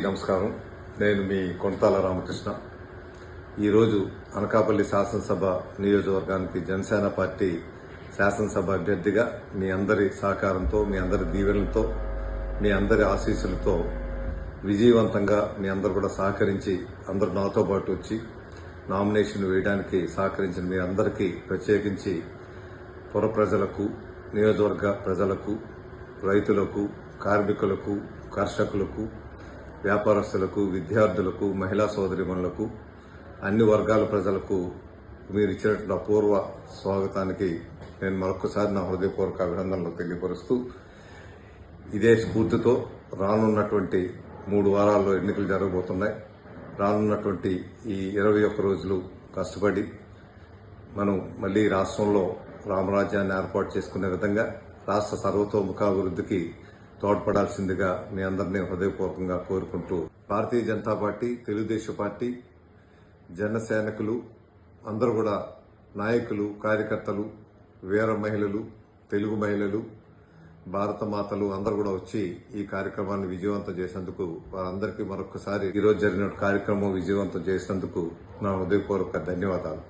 నమస్కారం. నేను మీ కొంతాల రామకృష్ణ. ఈరోజు అనకాపల్లి శాసనసభ నియోజకవర్గానికి జనసేన పార్టీ శాసనసభ అభ్యర్థిగా మీ అందరి సహకారంతో మీ అందరి దీవెనలతో మీ అందరి ఆశీస్సులతో విజయవంతంగా మీ అందరు కూడా సహకరించి అందరూ నాతో పాటు వచ్చి నామినేషన్ వేయడానికి సహకరించిన మీ అందరికీ ప్రత్యేకించి పుర ప్రజలకు నియోజకవర్గ ప్రజలకు రైతులకు కార్మికులకు కర్షకులకు వ్యాపారస్తులకు విద్యార్థులకు మహిళా సోదరిమణులకు అన్ని వర్గాల ప్రజలకు మీరు ఇచ్చినటువంటి అపూర్వ స్వాగతానికి నేను మరొకసారి నా హృదయపూర్వక అభినందనలు తెలియపరుస్తూ ఇదే స్ఫూర్తితో రానున్నటువంటి మూడు వారాల్లో ఎన్నికలు జరగబోతున్నాయి. రానున్నటువంటి ఈ ఇరవై ఒక్క రోజులు కష్టపడి మనం మళ్ళీ రాష్ట్రంలో రామరాజ్యాన్ని ఏర్పాటు చేసుకునే విధంగా రాష్ట్ర సర్వతోముఖాభివృద్ధికి తోడ్పడాల్సిందిగా మీ అందరినీ హృదయపూర్వకంగా కోరుకుంటూ భారతీయ జనతా పార్టీ తెలుగుదేశం పార్టీ జనసైనికులు అందరూ కూడా నాయకులు కార్యకర్తలు వీర మహిళలు తెలుగు మహిళలు భారత మాతలు అందరూ కూడా వచ్చి ఈ కార్యక్రమాన్ని విజయవంతం చేసినందుకు వారందరికీ మరొకసారి ఈరోజు జరిగిన కార్యక్రమం విజయవంతం చేసినందుకు నా హృదయపూర్వక ధన్యవాదాలు.